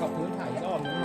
กับพื้นไถรอบนึง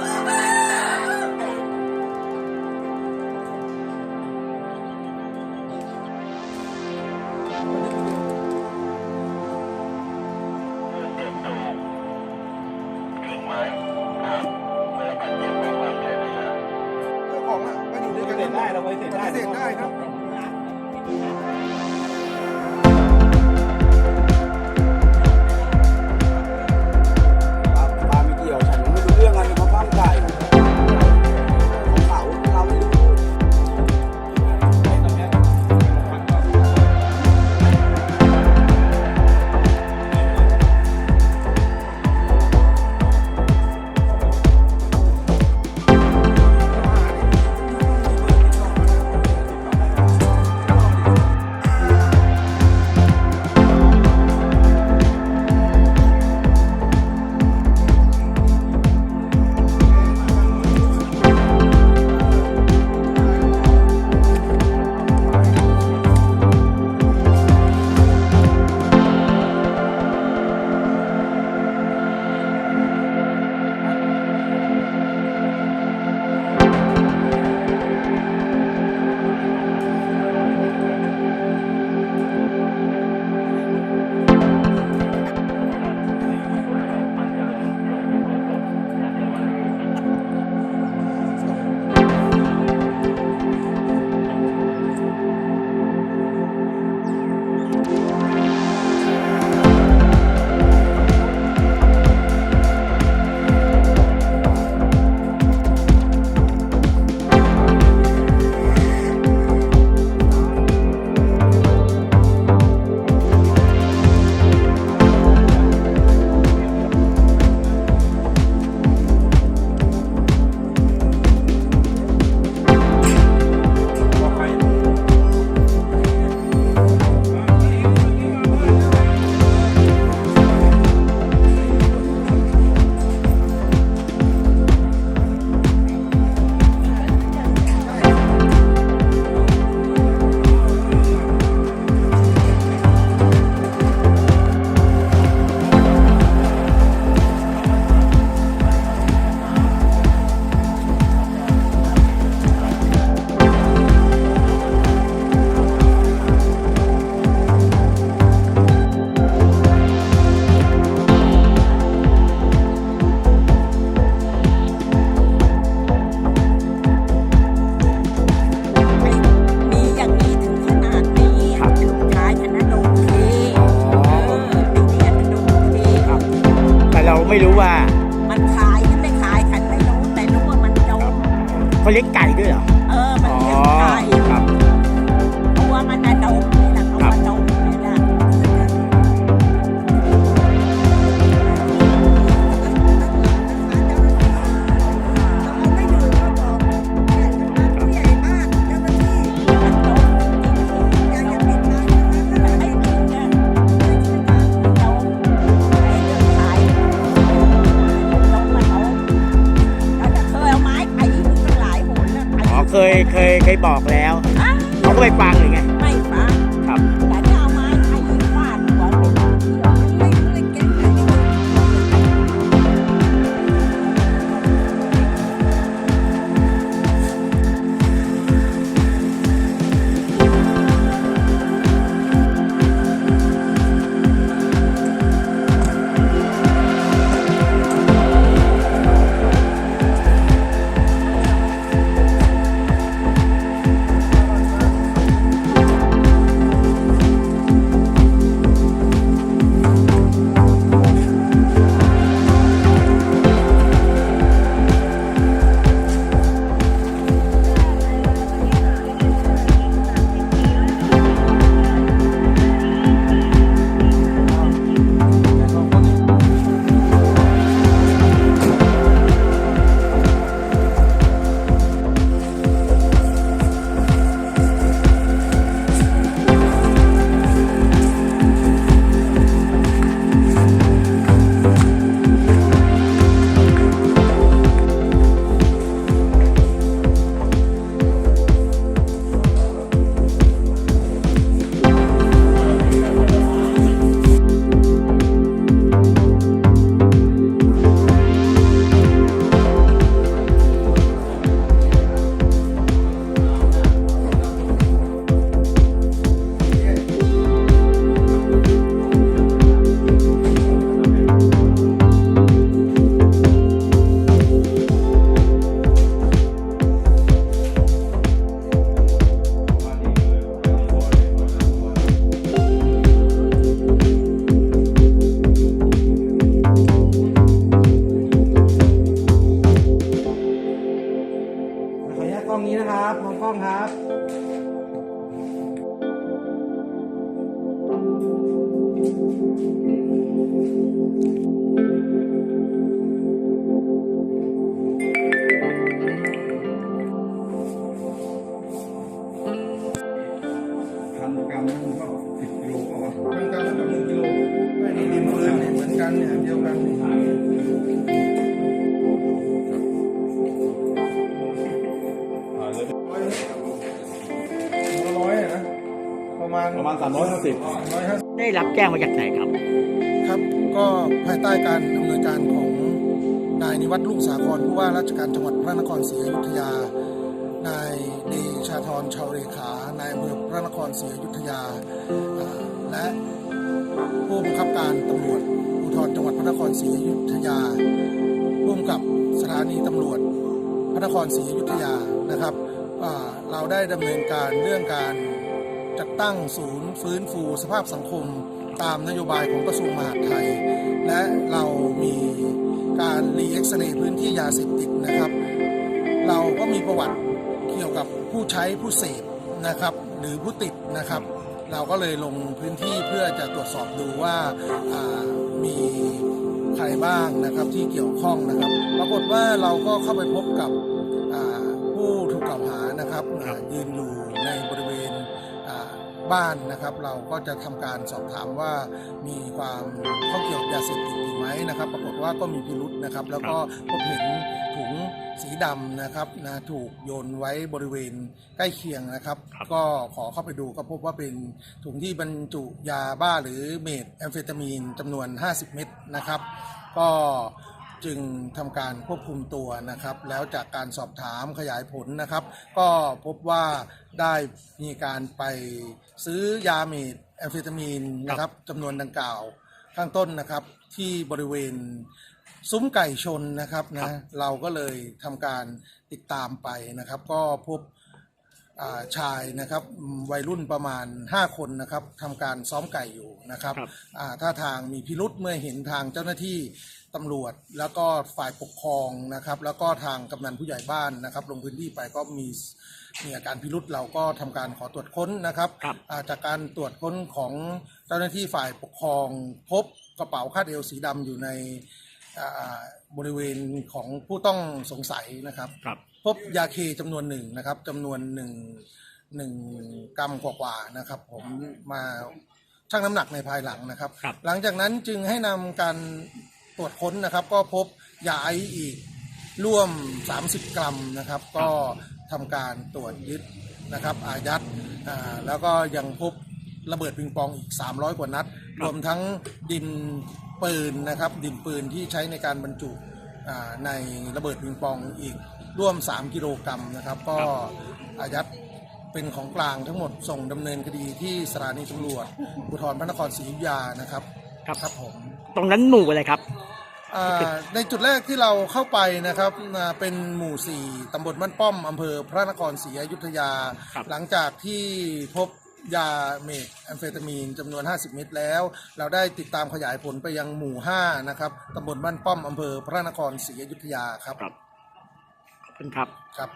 เคยเคยบอกแล้ว เขาก็ไปฟังหรือไง ร้อยนะประมาณประมาณสามร้อยห้าสิบร้อยห้าได้รับแจ้งมาจากไหนครับ ครับก็ภายใต้การดำเนินการของนายนิวัฒน์ลุ่งสาครผู้ว่าราชการจังหวัดพระนครศรีอยุธยานายเดชาธรชาวเรขานายอำเภอพระนครศรีอยุธยาอ่าและผู้บังคับการตำรวจภูธรจังหวัดพระนครศรีอยุธยาร่วมกับสถานีตำรวจพระนครศรีอยุธยานะครับอ่า เราได้ดำเนินการเรื่องการจัดตั้งศูนย์ฟื้นฟูสภาพสังคม ตามนโยบายของกระทรวงมหาดไทย และเรามีการรีเอ็กซเรย์พื้นที่ยาเสพติดนะครับ เราก็มีประวัติเกี่ยวกับผู้ใช้ผู้เสพนะครับหรือผู้ติดนะครับ เราก็เลยลงพื้นที่เพื่อจะตรวจสอบดูว่าามีใครบ้างนะครับที่เกี่ยวข้องนะครับ ปรากฏว่าเราก็เข้าไปพบกับ นะครับอ่ายืนอยู่ในบริเวณอ่าบ้านนะครับ เราก็จะทำการสอบถามว่ามีความข้องเกี่ยวกับยาเสพติดอยู่ไหมนะครับ ปรากฏว่าก็มีพิรุษนะครับ แล้วก็พบเห็นถุงสีดำนะครับนะถูกโยนไว้บริเวณใกล้เคียงนะครับ ก็ขอเข้าไปดูก็พบว่าเป็นถุงที่บรรจุยาบ้าหรือเมทแอมเฟตามีนจำนวน 50 เม็ดนะครับ ก็ จึงทำการควบคุมตัวนะครับ แล้วจากการสอบถามขยายผลนะครับ ก็พบว่าได้มีการไปซื้อยาเมทแอมเฟตามีนนะครับจำนวนดังกล่าวข้างต้นนะครับที่บริเวณซุ้มไก่ชนนะครับนะเราก็เลยทำการติดตามไปนะครับ ก็พบอ่า ชายนะครับอืมวัยรุ่นประมาณ 5 คนนะครับทำการซ้อมไก่อยู่นะครับครับอ่าท่าทางมีพิรุษเมื่อเห็นทางเจ้าหน้าที่ตำรวจ แล้วก็ฝ่ายปกครองนะครับ แล้วก็ทางกำนันผู้ใหญ่บ้านนะครับ ลงพื้นที่ไปก็มีมีอาการพิรุษเราก็ทำการขอตรวจค้นนะครับครับ อ่าจากการตรวจค้นของเจ้าหน้าที่ฝ่ายปกครอง พบกระเป๋าคาดเอวสีดำอยู่ในอ่าบริเวณของผู้ต้องสงสัยนะครับ ครับ พบยาเคจำนวนหนึ่งนะครับจำนวนหนึ่งหนึ่งกรัมกว่าๆนะครับ ผมมาชั่งน้ำหนักในภายหลังนะครับ ครับ หลังจากนั้นจึงให้นำการตรวจค้นนะครับ ก็พบยาไอซ์อีกร่วม 30 กรัมนะครับ ก็ทำการตรวจยึดนะครับ อายัดอ่าแล้วก็ยังพบระเบิดปิงปองอีก 300 กว่านัด รวมทั้งดินปืนนะครับ ดินปืนที่ใช้ในการบรรจุอ่าในระเบิดปิงปองอีก ร่วม 3 กิโลกรัมนะครับ ก็อายัดเป็นของกลางทั้งหมดส่งดำเนินคดีที่สถานีตำรวจภูธรพระนครศรีอยุธยานะครับครับ ครับผมตรงนั้นหมู่อะไรครับ อ่าในจุดแรกที่เราเข้าไปนะครับอ่าเป็นหมู่ 4ตำบลบ้านป้อมอำเภอพระนครศรีอยุธยา ครับ หลังจากที่พบยาเมทแอมเฟตามีนจำนวน 50 เม็ดแล้ว เราได้ติดตามขยายผลไปยังหมู่ 5 นะครับตำบลบ้านป้อมอำเภอพระนครศรีอยุธยาครับ ครับ ขอบคุณครับ ครับ